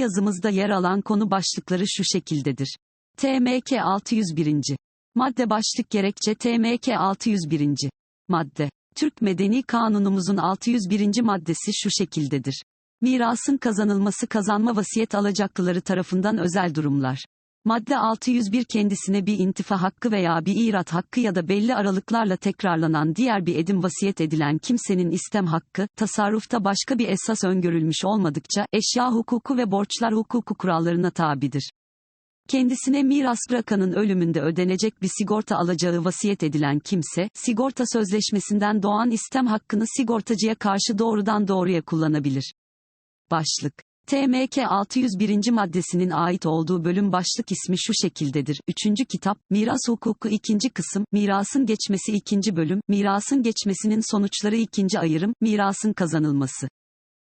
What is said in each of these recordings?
yazımızda yer alan konu başlıkları şu şekildedir. TMK 601. Madde başlık gerekçe TMK 601. Madde. Türk Medeni Kanunumuzun 601. maddesi şu şekildedir. Mirasın kazanılması kazanma vasiyet alacaklıları tarafından özel durumlar. Madde 601 kendisine bir intifa hakkı veya bir irat hakkı ya da belli aralıklarla tekrarlanan diğer bir edim vasiyet edilen kimsenin istem hakkı, tasarrufta başka bir esas öngörülmüş olmadıkça, eşya hukuku ve borçlar hukuku kurallarına tabidir. Kendisine miras bırakanın ölümünde ödenecek bir sigorta alacağı vasiyet edilen kimse, sigorta sözleşmesinden doğan istem hakkını sigortacıya karşı doğrudan doğruya kullanabilir. Başlık TMK 601. maddesinin ait olduğu bölüm başlık ismi şu şekildedir. 3. kitap, Miras Hukuku 2. kısım, Mirasın geçmesi 2. bölüm, Mirasın geçmesinin sonuçları 2. ayrım, Mirasın kazanılması.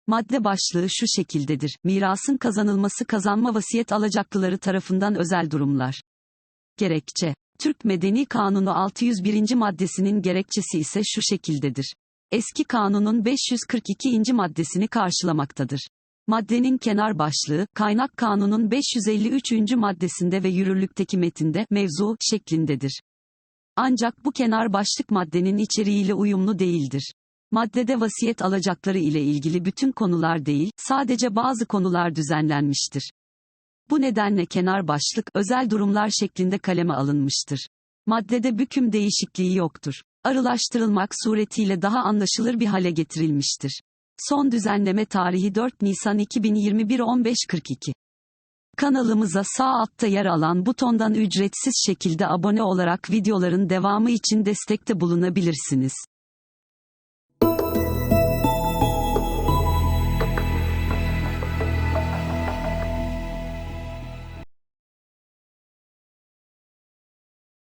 Madde başlığı şu şekildedir. Mirasın kazanılması kazanma vasiyet alacaklıları tarafından özel durumlar. Gerekçe. Türk Medeni Kanunu 601. maddesinin gerekçesi ise şu şekildedir. Eski kanunun 542. maddesini karşılamaktadır. Maddenin kenar başlığı, kaynak kanunun 553. maddesinde ve yürürlükteki metinde, mevzu, şeklindedir. Ancak bu kenar başlık maddenin içeriğiyle uyumlu değildir. Maddede vasiyet alacakları ile ilgili bütün konular değil, sadece bazı konular düzenlenmiştir. Bu nedenle kenar başlık, özel durumlar şeklinde kaleme alınmıştır. Maddede büküm değişikliği yoktur. Arılaştırılmak suretiyle daha anlaşılır bir hale getirilmiştir. Son düzenleme tarihi 4 Nisan 2021 15.42. Kanalımıza sağ altta yer alan butondan ücretsiz şekilde abone olarak videoların devamı için destekte bulunabilirsiniz.